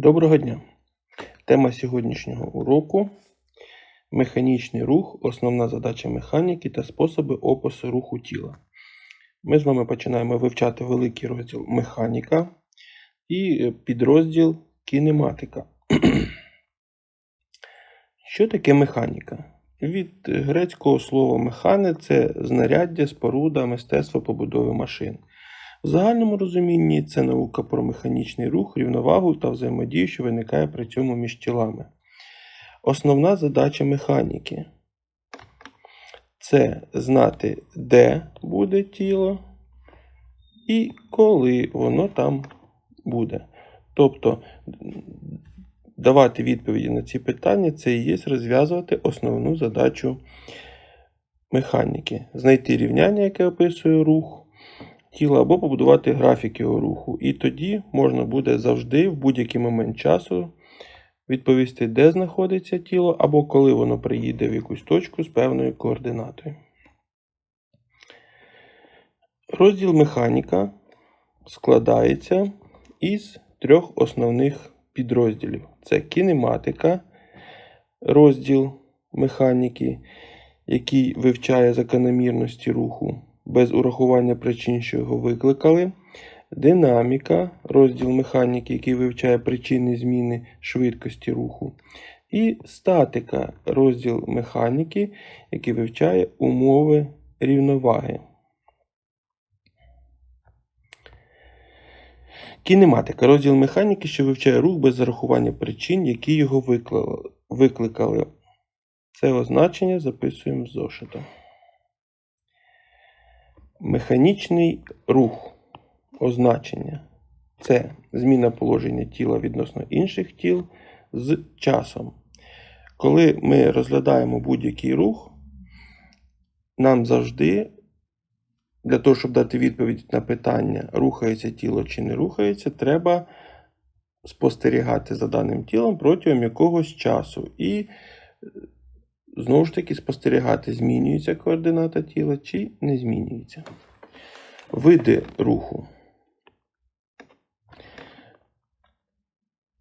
Доброго дня! Тема сьогоднішнього уроку механічний рух, основна задача механіки та способи опису руху тіла. Ми з вами починаємо вивчати великий розділ механіка і підрозділ кінематика. Що таке механіка? Від грецького слова механе це знаряддя, споруда, мистецтво побудови машин. В загальному розумінні це наука про механічний рух, рівновагу та взаємодію, що виникає при цьому між тілами. Основна задача механіки це знати, де буде тіло і коли воно там буде. Тобто давати відповіді на ці питання це і є розв'язувати основну задачу механіки. Знайти рівняння, яке описує рух тіла, або побудувати графік його руху. І тоді можна буде завжди, в будь-який момент часу, відповісти, де знаходиться тіло, або коли воно приїде в якусь точку з певною координатою. Розділ механіка складається із трьох основних підрозділів: це кінематика, розділ механіки, який вивчає закономірності руху без урахування причин, що його викликали. Динаміка, розділ механіки, який вивчає причини зміни швидкості руху. І статика, розділ механіки, який вивчає умови рівноваги. Кінематика, розділ механіки, що вивчає рух без зарахування причин, які його викликали. Це означення записуємо з зошита. Механічний рух означення це зміна положення тіла відносно інших тіл з часом. Коли ми розглядаємо будь-який рух, нам завжди, для того, щоб дати відповідь на питання, рухається тіло чи не рухається, треба спостерігати за даним тілом протягом якогось часу. І знову ж таки спостерігати, змінюється координата тіла чи не змінюється. Види руху.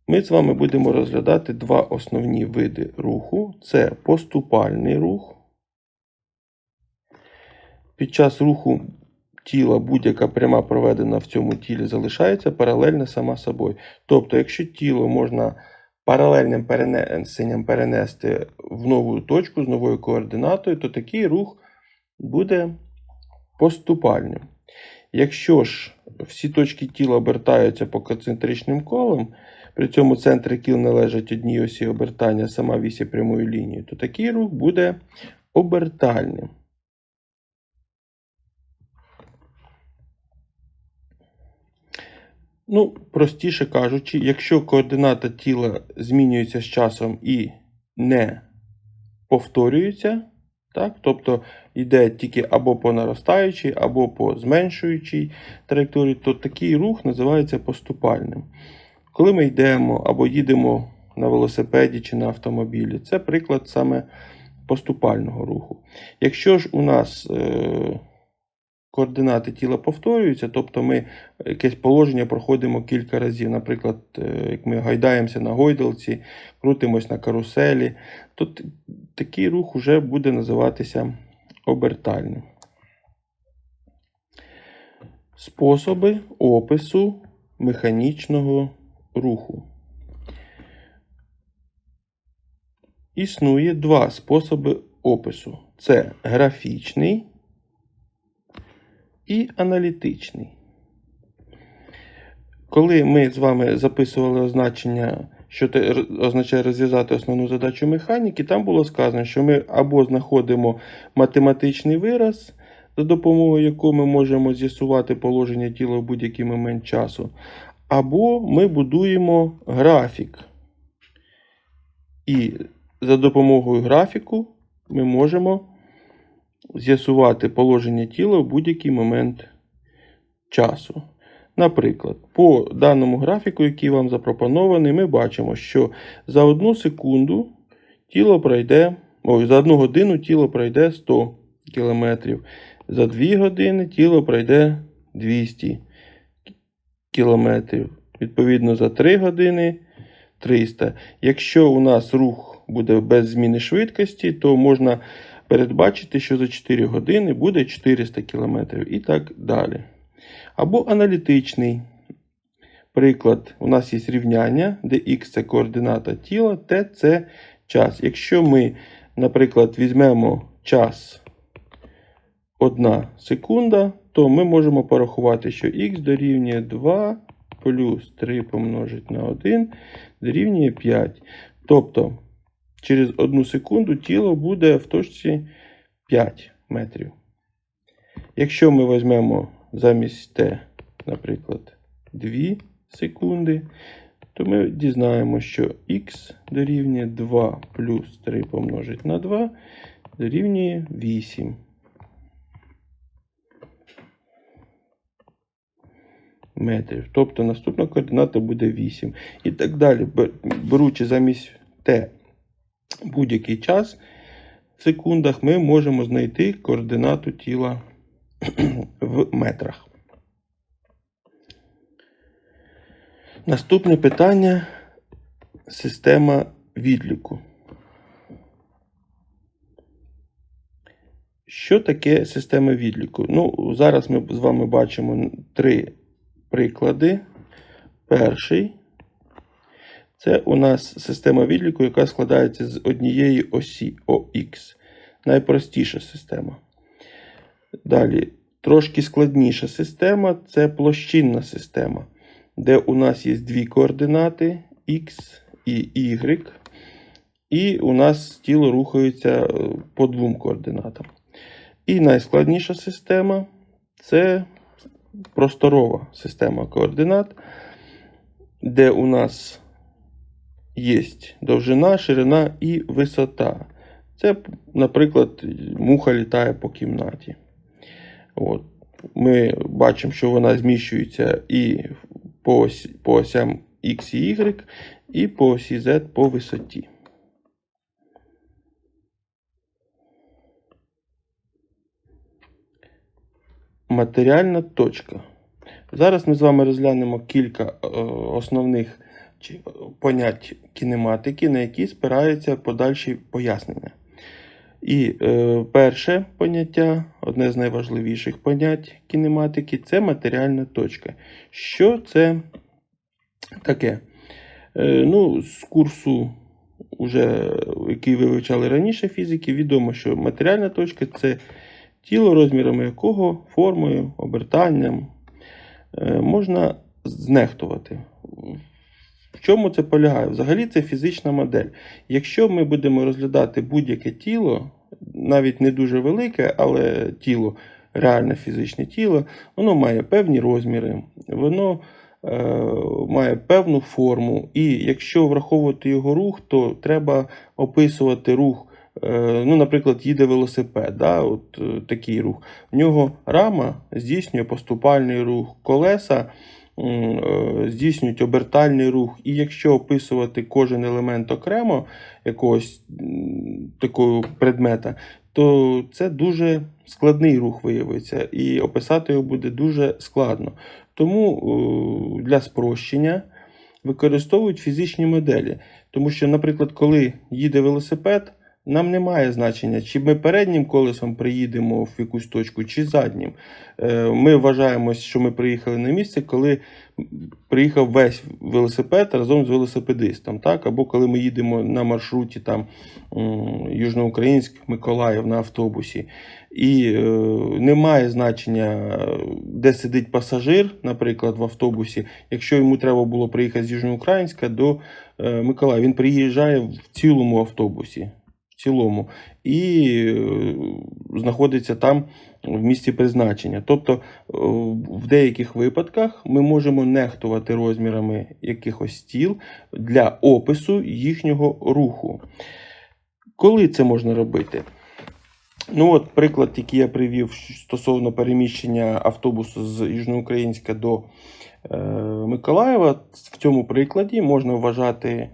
Ми з вами будемо розглядати два основні види руху: це поступальний рух. Під час руху тіла будь-яка пряма проведена в цьому тілі залишається паралельно сама собою. Тобто, якщо тіло можна паралельним перенесенням перенести в нову точку з новою координатою, то такий рух буде поступальним. Якщо ж всі точки тіла обертаються по концентричним колам, при цьому центри кіл належать одній осі обертання, сама вісі прямої лінії, то такий рух буде обертальним. Ну, простіше кажучи, якщо координата тіла змінюється з часом і не повторюється, так, тобто йде тільки або по наростаючій, або по зменшуючій траєкторії, то такий рух називається поступальним. Коли ми йдемо або їдемо на велосипеді чи на автомобілі, це приклад саме поступального руху. Якщо ж у нас е, координати тіла повторюються, тобто ми якесь положення проходимо кілька разів. Наприклад, е, як ми гайдаємося на гойдалці, крутимось на каруселі, то такий рух вже буде називатися обертальним. Способи опису механічного руху. Існує два способи опису: це графічний і аналітичний. Коли ми з вами записували означення, що це означає розв'язати основну задачу механіки, там було сказано, що ми або знаходимо математичний вираз, за допомогою якого ми можемо з'ясувати положення тіла в будь-який момент часу, або ми будуємо графік. І за допомогою графіку ми можемо з'ясувати положення тіла в будь-який момент часу. Наприклад, по даному графіку, який вам запропонований, ми бачимо, що за одну секунду тіло пройде, ой, за одну годину тіло пройде 100 км. За 2 години тіло пройде 200 км. Відповідно, за 3 години 300. Якщо у нас рух буде без зміни швидкості, то можна передбачити, що за 4 години буде 400 км і так далі. Або аналітичний приклад. У нас є рівняння, де х це координата тіла, t це час. Якщо ми, наприклад, візьмемо час 1 секунда, то ми можемо порахувати, що х дорівнює 2 плюс 3 помножить на 1 дорівнює 5. Тобто, через 1 секунду тіло буде в точці 5 метрів. Якщо ми візьмемо замість t, наприклад, 2 секунди, то ми дізнаємося, що х дорівнює 2 плюс 3 помножить на 2 дорівнює 8. метрів. Тобто наступна координата буде 8. І так далі. Беручи замість t будь-який час в секундах, ми можемо знайти координату тіла в метрах. Наступне питання система відліку. Що таке система відліку? Ну, зараз ми з вами бачимо три приклади. Перший це у нас система відліку, яка складається з однієї осі OX. Найпростіша система. Далі, трошки складніша система це площинна система, де у нас є дві координати X і Y. І у нас тіло рухається е, по двом координатам. І найскладніша система це просторова система координат, де у нас є довжина, ширина і висота. Це, наприклад, муха літає по кімнаті. От. Ми бачимо, що вона зміщується і по, осі, по осям X і Y, і по осі Z по висоті. Матеріальна точка. Зараз ми з вами розглянемо кілька е, основних чи- понять кінематики, на які спираються подальші пояснення. І е, перше поняття, одне з найважливіших понять кінематики, це матеріальна точка. Що це таке? Е, ну, з курсу, уже, який ви вивчали раніше фізики, відомо, що матеріальна точка це тіло, розмірами якого формою, обертанням е, можна знехтувати. Чому це полягає? Взагалі це фізична модель. Якщо ми будемо розглядати будь-яке тіло, навіть не дуже велике, але тіло, реальне фізичне тіло, воно має певні розміри, воно е, має певну форму. І якщо враховувати його рух, то треба описувати рух. Е, Ну, наприклад, їде велосипед, да, от е, такий рух. В нього рама здійснює поступальний рух, колеса здійснюють обертальний рух. І якщо описувати кожен елемент окремо якогось такого предмета, то це дуже складний рух виявиться, і описати його буде дуже складно. Тому е, для спрощення використовують фізичні моделі. Тому що, наприклад, коли їде велосипед, нам немає значення, чи ми переднім колесом приїдемо в якусь точку, чи заднім. Е, Ми вважаємо, що ми приїхали на місце, коли приїхав весь велосипед разом з велосипедистом. Так? Або коли ми їдемо на маршруті там, Южноукраїнськ, Миколаїв на автобусі. І е, немає значення, де сидить пасажир, наприклад, в автобусі. Якщо йому треба було приїхати з Южноукраїнська до е, Миколаєва, він приїжджає в цілому автобусі. Цілому, і е, знаходиться там в місці призначення. Тобто е, в деяких випадках ми можемо нехтувати розмірами якихось тіл для опису їхнього руху. Коли це можна робити? Ну, от приклад, який я привів стосовно переміщення автобусу з Южноукраїнська до е, Миколаєва, в цьому прикладі можна вважати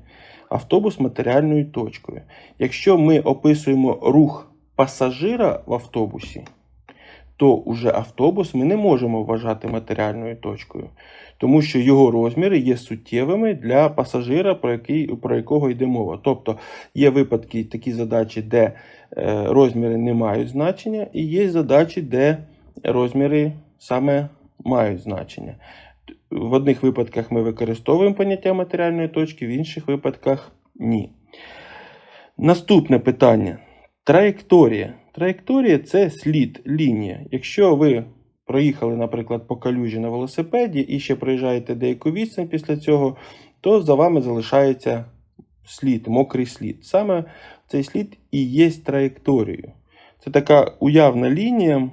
автобус матеріальною точкою. Якщо ми описуємо рух пасажира в автобусі, то уже автобус ми не можемо вважати матеріальною точкою, тому що його розміри є суттєвими для пасажира, про, який, про якого йде мова. Тобто є випадки, такі задачі, де е, розміри не мають значення, і є задачі, де розміри саме мають значення. В одних випадках ми використовуємо поняття матеріальної точки, в інших випадках ні. Наступне питання. Траєкторія. Траєкторія це слід, лінія. Якщо ви проїхали, наприклад, по калюжі на велосипеді і ще проїжджаєте деяку відстань після цього, то за вами залишається слід, мокрий слід. Саме цей слід і є траєкторією. Це така уявна лінія,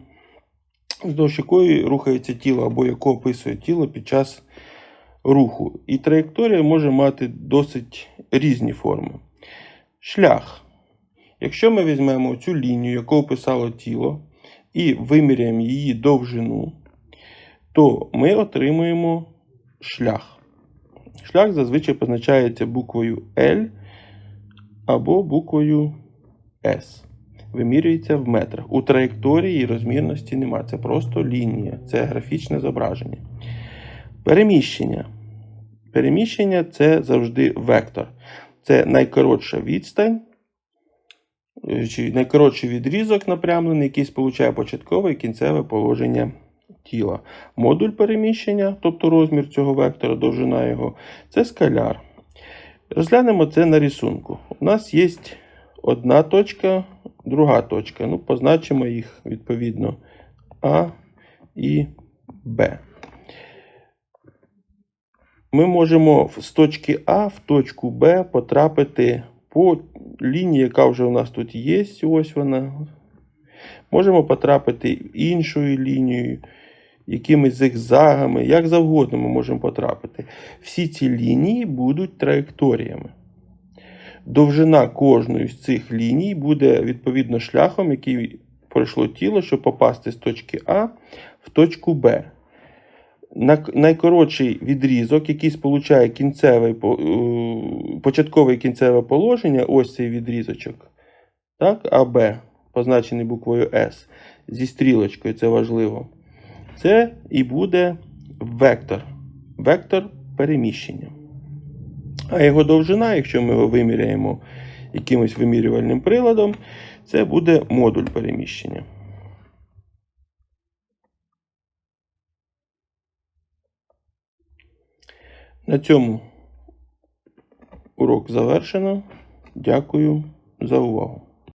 вздовж якої рухається тіло або яку описує тіло під час руху. І траєкторія може мати досить різні форми. Шлях. Якщо ми візьмемо цю лінію, яку описало тіло, і виміряємо її довжину, то ми отримуємо шлях. Шлях зазвичай позначається буквою L або буквою S. Вимірюється в метрах. У траєкторії розмірності немає. Це просто лінія, це графічне зображення. Переміщення. Переміщення це завжди вектор. Це найкоротша відстань, е, чи найкоротший відрізок напрямлений, який сполучає початкове і кінцеве положення тіла. Модуль переміщення, тобто розмір цього вектора, довжина його, це скаляр. Розглянемо це на рисунку. У нас є одна точка, друга точка. Ну, позначимо їх відповідно А і Б. Ми можемо з точки А в точку Б потрапити по лінії, яка вже у нас тут є. Ось вона. Можемо потрапити іншою лінією, якимись зигзагами, як завгодно ми можемо потрапити. Всі ці лінії будуть траєкторіями. Довжина кожної з цих ліній буде відповідно шляхом, який пройшло тіло, щоб попасти з точки А в точку Б. На- Найкоротший відрізок, який сполучає кінцевий, по- е, початкове і кінцеве положення, ось цей відрізочок, так, АБ, позначений буквою С, зі стрілочкою, це важливо. Це і буде вектор. Вектор переміщення. А його довжина, якщо ми його виміряємо якимось вимірювальним приладом, це буде модуль переміщення. На цьому урок завершено. Дякую за увагу.